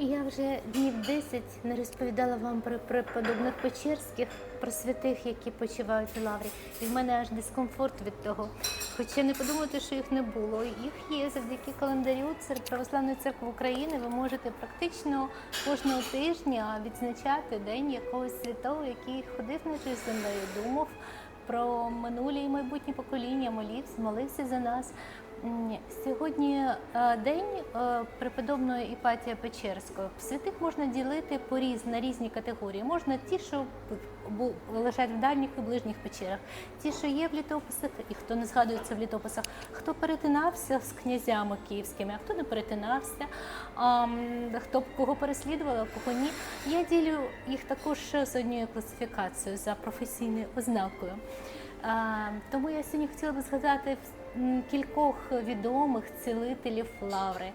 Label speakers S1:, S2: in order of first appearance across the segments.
S1: Я вже днів 10 не розповідала вам про преподобних Печерських, про святих, які почивають у лаврі. І в мене аж дискомфорт від того. Хоча не подумати, що їх не було. Їх є завдяки календарю Православної церкви України. Ви можете практично кожного тижня відзначати день якогось святого, який ходив нашою землею, думав про минулі і майбутні покоління, молився, молився за нас. Сьогодні е, день е, преподобної Іпатія Печерського. Святих можна ділити по різ, на різні категорії. Можна ті, що лежать в дальніх і ближніх печерах, ті, що є в літописах, і хто не згадується в літописах, хто перетинався з князями київськими, а хто не перетинався, хто кого переслідували, а кого ні. Я ділю їх також з однією класифікацією за професійною ознакою. Тому я сьогодні хотіла би згадати кількох відомих цілителів лаври.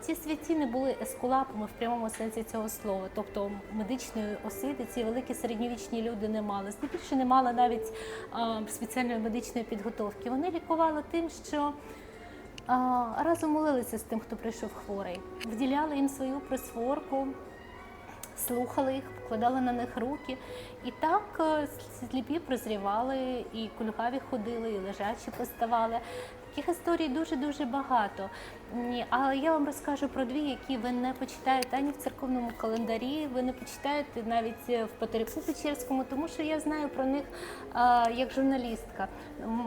S1: Ці святі не були ескулапами в прямому сенсі цього слова, тобто медичної освіти ці великі середньовічні люди не мали. Здебільше не мали навіть спеціальної медичної підготовки. Вони лікували тим, що разом молилися з тим, хто прийшов хворий, вділяли їм свою присворку слухали їх, покладали на них руки. І так е, сліпі прозрівали, і кульгаві ходили, і лежачі поставали. Таких історій дуже-дуже багато. Але я вам розкажу про дві, які ви не почитаєте ані в церковному календарі, ви не почитаєте навіть в Патерику Печерському, тому що я знаю про них як журналістка.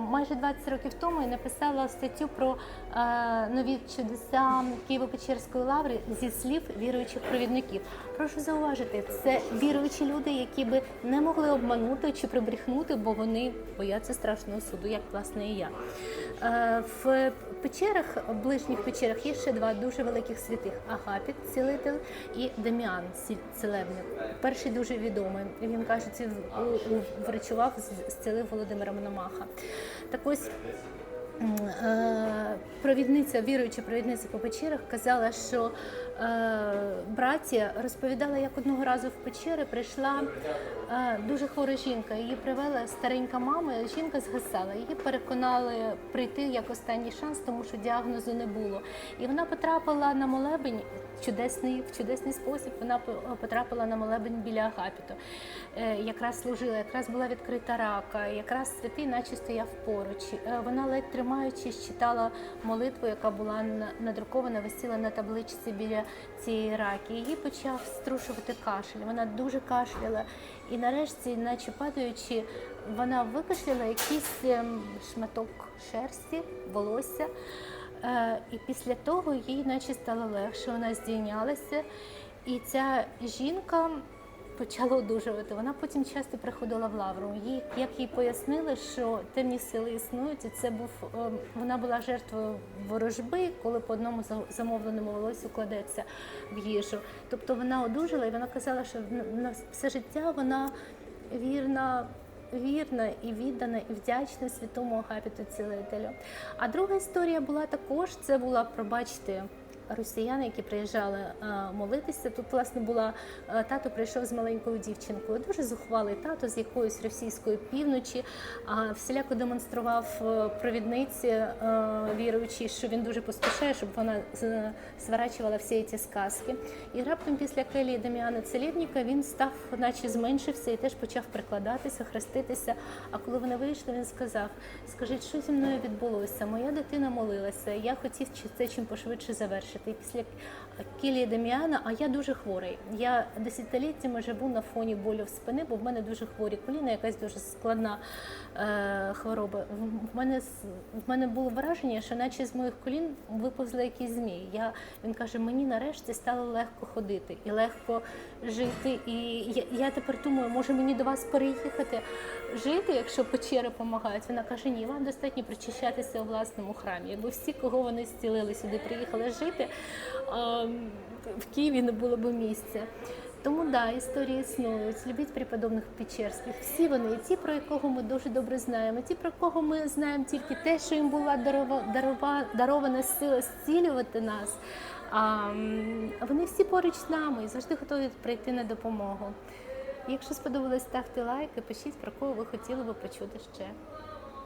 S1: Майже 20 років тому я написала статтю про а, нові чудеса Києво-Печерської лаври зі слів віруючих провідників. Прошу зауважити, це віруючі люди, які би не могли обманути чи прибрехнути, бо вони бояться страшного суду, як власне і я. Е, В печерах, ближніх печерах, є ще два дуже великих святих: Агапіт, цілитель і Деміан, целебник. Перший дуже відомий. Він кажуть, у- у- врачував, зцілив Володимира Мономаха. Так ось Провідниця, віруюча провідниця по печерах казала, що е, браття розповідала, як одного разу в печери прийшла е, дуже хвора жінка. Її привела старенька мама, жінка згасала. Її переконали прийти як останній шанс, тому що діагнозу не було. І вона потрапила на молебень чудесний, в чудесний спосіб. Вона потрапила на молебень біля Агапіту. Е, якраз служила, якраз була відкрита рака, якраз святий наче стояв поруч. Е, Вона ледь тримаючись читала молитву, яка була надрукована, висіла на табличці біля цієї раки. Її почав струшувати кашель. Вона дуже кашляла. І нарешті, наче падаючи, вона викашляла якийсь ем, шматок шерсті, волосся. Е, І після того їй наче стало легше, вона здійнялася. І ця жінка почала одужувати. Вона потім часто приходила в лавру. Їй, як їй пояснили, що темні сили існують, і це був е, вона була жертвою ворожби, коли по одному за- замовленому волосю кладеться в їжу. Тобто вона одужала, і вона казала, що на все життя вона вірна. Вірна і віддана, і вдячна святому Агапіту цілителю. А друга історія була також: це була, пробачте, росіяни, які приїжджали е, молитися. Тут, власне, була е, тато прийшов з маленькою дівчинкою. Дуже зухвалий тато з якоїсь російської півночі, а всіляко демонстрував е, провідниці віруючій, що він дуже поспішає, щоб вона з- всі ці сказки. І раптом після келії Дем'яна Целівніка він став, наче зменшився і теж почав прикладатися, хреститися. А коли вони вийшли, він сказав: Скажіть, що зі мною відбулося? Моя дитина молилася. Я хотів чи- це чим пошвидше завершити. І після келії Дем'яна, а я дуже хворий. Я десятиліттями живу на фоні болю в спини, бо в мене дуже хворі коліна, якась дуже складна е, хвороба. В- мене в мене було враження, що наче з моїх колін виповзли якісь змії. Я він каже, мені нарешті стало легко ходити і легко жити. І я, я тепер думаю, може мені до вас переїхати жити, якщо печери допомагають. Вона каже, ні, вам достатньо причащатися у власному храмі. Якби всі, кого вони зцілили сюди, приїхали жити, а, в Києві не було б місця. Тому да, історії існують. Любіть преподобних Печерських. Всі вони, і ті, про якого ми дуже добре знаємо, ті, про кого ми знаємо тільки те, що їм була дарова, дарова, дарована сила зцілювати нас. А, вони всі поруч з нами і завжди готові прийти на допомогу. Якщо сподобалось, ставте лайк і пишіть, про кого ви хотіли би почути ще.